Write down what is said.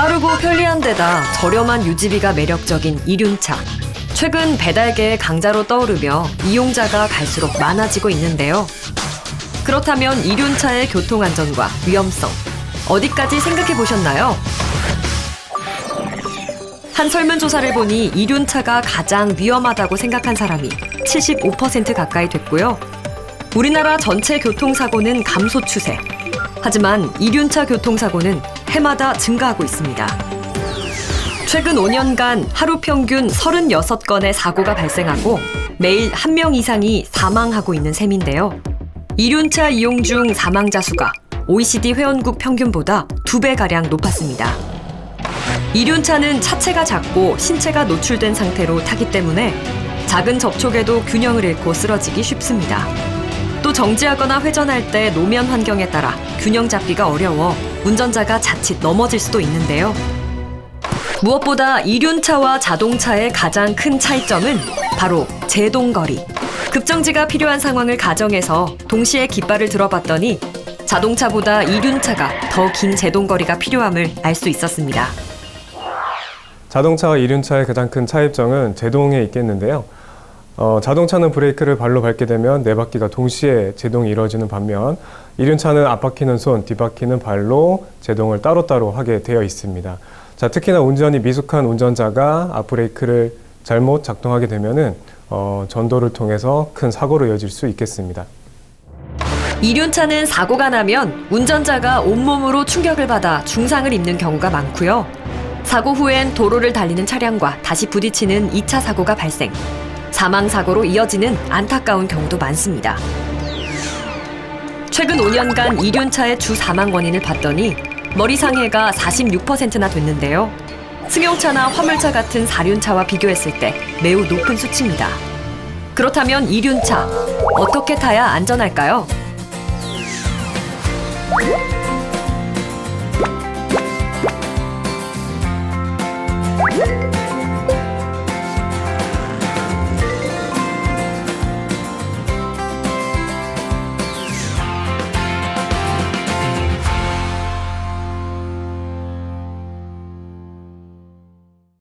빠르고 편리한 데다 저렴한 유지비가 매력적인 이륜차. 최근 배달계의 강자로 떠오르며 이용자가 갈수록 많아지고 있는데요. 그렇다면 이륜차의 교통안전과 위험성 어디까지 생각해 보셨나요? 한 설문조사를 보니 이륜차가 가장 위험하다고 생각한 사람이 75% 가까이 됐고요. 우리나라 전체 교통사고는 감소 추세. 하지만 이륜차 교통사고는 해마다 증가하고 있습니다. 최근 5년간 하루 평균 36건의 사고가 발생하고 매일 한명 이상이 사망하고 있는 셈인데요. 이륜차 이용 중 사망자 수가 OECD 회원국 평균보다 두 배가량 높았습니다. 이륜차는 차체가 작고 신체가 노출된 상태로 타기 때문에 작은 접촉에도 균형을 잃고 쓰러지기 쉽습니다. 또 정지하거나 회전할 때 노면 환경에 따라 균형 잡기가 어려워 운전자가 자칫 넘어질 수도 있는데요. 무엇보다 이륜차와 자동차의 가장 큰 차이점은 바로 제동거리. 급정지가 필요한 상황을 가정해서 동시에 깃발을 들어봤더니 자동차보다 이륜차가 더 긴 제동거리가 필요함을 알 수 있었습니다. 자동차와 이륜차의 가장 큰 차이점은 제동에 있겠는데요. 어, 자동차는 브레이크를 발로 밟게 되면 네 바퀴가 동시에 제동이 이루어지는 반면 이륜차는 앞바퀴는 손, 뒷바퀴는 발로 제동을 따로따로 하게 되어 있습니다. 자, 특히나 운전이 미숙한 운전자가 앞브레이크를 잘못 작동하게 되면은 어, 전도를 통해서 큰 사고로 이어질 수 있겠습니다. 이륜차는 사고가 나면 운전자가 온몸으로 충격을 받아 중상을 입는 경우가 많고요. 사고 후엔 도로를 달리는 차량과 다시 부딪히는 2차 사고가 발생. 사망 사고로 이어지는 안타까운 경우도 많습니다. 최근 5년간 이륜차의 주 사망 원인을 봤더니 머리 상해가 46%나 됐는데요. 승용차나 화물차 같은 사륜차와 비교했을 때 매우 높은 수치입니다. 그렇다면 이륜차 어떻게 타야 안전할까요?